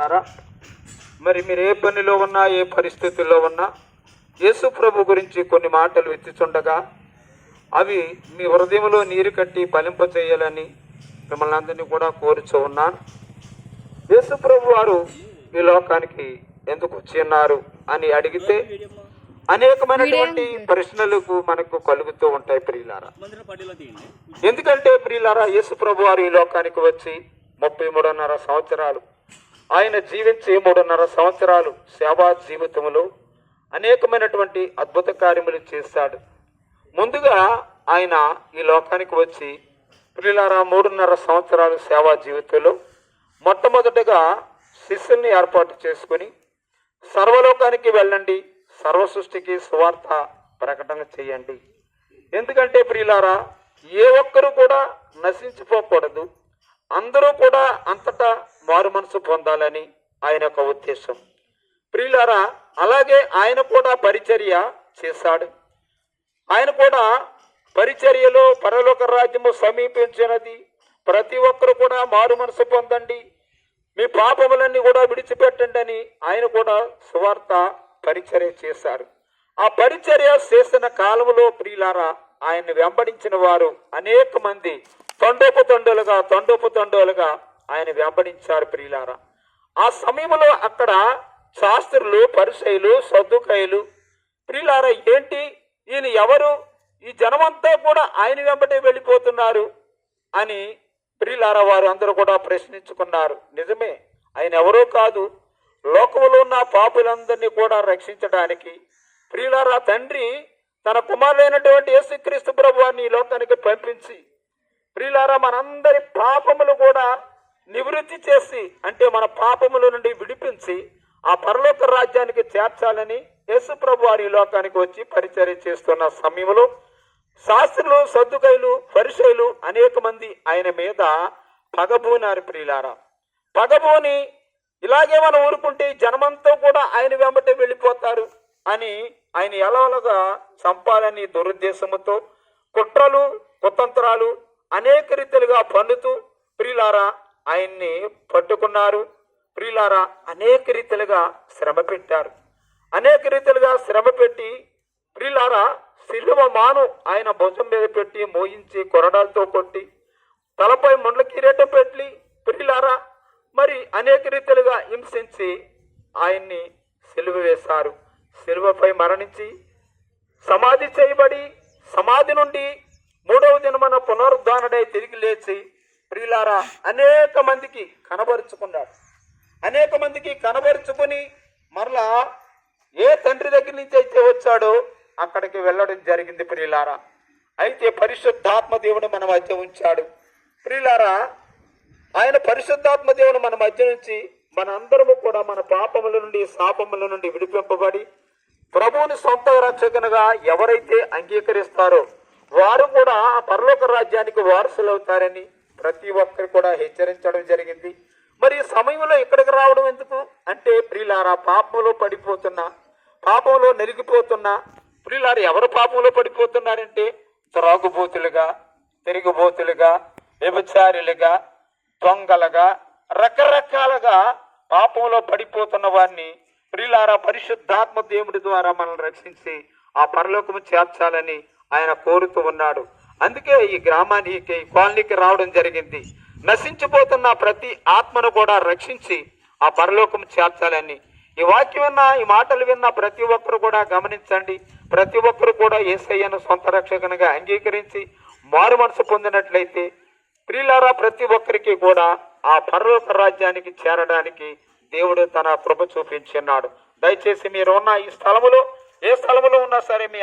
ద్వారా మరి మీరు ఏ పనిలో ఉన్నా ఏ పరిస్థితుల్లో ఉన్నా యేసు ప్రభు గురించి కొన్ని మాటలు ఎత్తిచుండగా అవి మీ హృదయంలో నీరు కట్టి ఫలింప చేయాలని మిమ్మల్ని అందరినీ కూడా కోరుచూ ఉన్నాను. యేసు ప్రభు వారు ఈ లోకానికి ఎందుకు వచ్చి ఉన్నారు అని అడిగితే అనేకమైనటువంటి ప్రశ్నలకు మనకు కలుగుతూ ఉంటాయి ప్రియులారా. ఎందుకంటే ప్రియులారా యేసు ప్రభు వారు ఈ లోకానికి వచ్చి ముప్పై మూడున్నర సంవత్సరాలు ఆయన జీవించి మూడున్నర సంవత్సరాలు సేవా జీవితంలో అనేకమైనటువంటి అద్భుత కార్యములు చేశాడు. ముందుగా ఆయన ఈ లోకానికి వచ్చి పిల్లలారా మూడున్నర సంవత్సరాలు సేవా జీవితంలో మొట్టమొదటగా శిష్యుల్ని ఏర్పాటు చేసుకొని సర్వలోకానికి వెళ్ళండి సర్వ సృష్టికి సువార్త ప్రకటన చేయండి. ఎందుకంటే ప్రియులారా ఏ ఒక్కరూ కూడా నశించిపోకూడదు. అందరూ కూడా అంతటా మారు మనసు పొందాలని ఆయన యొక్క ఉద్దేశం. ప్రియులారా అలాగే ఆయన కూడా పరిచర్య చేశాడు. ఆయన కూడా పరిచర్యలో పరలోక రాజ్యము సమీపించినది. ప్రతి ఒక్కరు కూడా మారు మనసు పొందండి. మీ పాపములన్నీ కూడా విడిచిపెట్టండి అని ఆయన కూడా సువార్త పరిచర్య చేశారు. ఆ పరిచర్య చేసిన కాలంలో ప్రియులారా ఆయన్ని వెంబడించిన వారు అనేక మంది తొండోపు తొండలుగా తొండోపు తొండోలుగా ఆయన వెంబడించారు ప్రియులారా. ఆ సమయంలో అక్కడ శాస్త్రులు పరిసయులు సర్దుకాయలు ప్రియులారా ఏంటి? ఈయన ఎవరు? ఈ జనమంతా కూడా ఆయన వెంబడే వెళ్ళిపోతున్నారు అని ప్రియులారా వారు అందరూ కూడా ప్రశ్నించుకున్నారు. నిజమే ఆయన ఎవరో కాదు. లోకంలో ఉన్న పాపులందరినీ కూడా రక్షించడానికి ప్రియులారా తండ్రి తన కుమారుడైనటువంటి యేసుక్రీస్తు ప్రభు వారిని ఈ లోకానికి పంపించి ప్రియులారా మనందరి పాపములు కూడా నివృత్తి చేసి అంటే మన పాపముల నుండి విడిపించి ఆ పరలోక రాజ్యానికి చేర్చాలని యేసు ప్రభు వారి ఈ లోకానికి వచ్చి పరిచర్య చేస్తున్న సమయంలో శాస్త్రులు సర్దుకైలు పరిశైలు అనేక మంది ఆయన మీద పగబూనారు ప్రియులారా. పగబూని ఇలాగే మనం ఊరుకుంటే జనమంతా కూడా ఆయన వెంబటే వెళ్ళిపోతారు అని ఆయన ఎలాగా చంపాలని దురుద్దేశంతో కుట్రలు కుతంత్రాలు అనేక రీతిలుగా పన్నుతూ ప్రియులారా ఆయన్ని పట్టుకున్నారు. ప్రియులారా అనేక రీతిలుగా శ్రమ పెట్టారు. అనేక రీతిలుగా శ్రమ పెట్టి ప్రియులారా సిలువ మాను ఆయన భుజం మీద పెట్టి మోయించి కొరడాలతో కొట్టి తలపై ముండ్ల కిరీటం పెట్టి ప్రియులారా మరి అనేక రీతిలుగా హింసించి ఆయన్ని సిలువ వేశారు. సిలువపై మరణించి సమాధి చేయబడి సమాధి నుండి మూడవ దినమన పునరుద్ధానుడై తిరిగి లేచి ప్రియులారా అనేక మందికి కనబరుచుకున్నాడు. అనేక మందికి కనబరుచుకుని మరలా ఏ తండ్రి దగ్గర నుంచి అయితే వచ్చాడో అక్కడికి వెళ్ళడం జరిగింది ప్రియులారా అయితే పరిశుద్ధాత్మ దేవుడు మన మధ్య ఉంచాడు. ప్రియులారా ఆయన పరిశుద్ధాత్మ దేవుడు మన మధ్య నుంచి మన అందరము కూడా మన పాపముల నుండి శాపముల నుండి విడిపింపబడి ప్రభువుని సొంత రక్షకునిగా ఎవరైతే అంగీకరిస్తారో వారు కూడా ఆ పరలోక రాజ్యానికి వారసులవుతారని ప్రతి ఒక్కరు కూడా హెచ్చరించడం జరిగింది. మరి సమయంలో ఇక్కడికి రావడం ఎందుకు? అంటే ప్రియులారా పాపంలో పడిపోతున్నా పాపంలో నెరిగిపోతున్నా ప్రియులారు ఎవరు పాపంలో పడిపోతున్నారంటే త్రాగుబోతులుగా తిరిగిబోతులుగా వ్యభిచారులుగా దొంగలుగా రకరకాలుగా పాపంలో పడిపోతున్న వారిని ప్రియులారా పరిశుద్ధాత్మ దేవుడి ద్వారా మనల్ని రక్షించి ఆ పరలోకము చేర్చాలని ఆయన కోరుతూ ఉన్నాడు. అందుకే ఈ గ్రామానికి ఈ కాలనీకి రావడం జరిగింది. నశించిపోతున్న ప్రతి ఆత్మను కూడా రక్షించి ఆ పరలోకం చేర్చాలని. ఈ వాక్యం విన్న ఈ మాటలు విన్న ప్రతి ఒక్కరు కూడా గమనించండి. ప్రతి ఒక్కరు కూడా ఏసయ్యను సొంత రక్షకునిగా అంగీకరించి మారు మనసు పొందినట్లయితే ప్రియులారా ప్రతి ఒక్కరికి కూడా ఆ పరలోక రాజ్యానికి చేరడానికి దేవుడు తన కృప చూపించున్నాడు దయచేసి మీరు ఉన్న ఈ స్థలములో ఏ స్థలములో ఉన్నా సరే మీ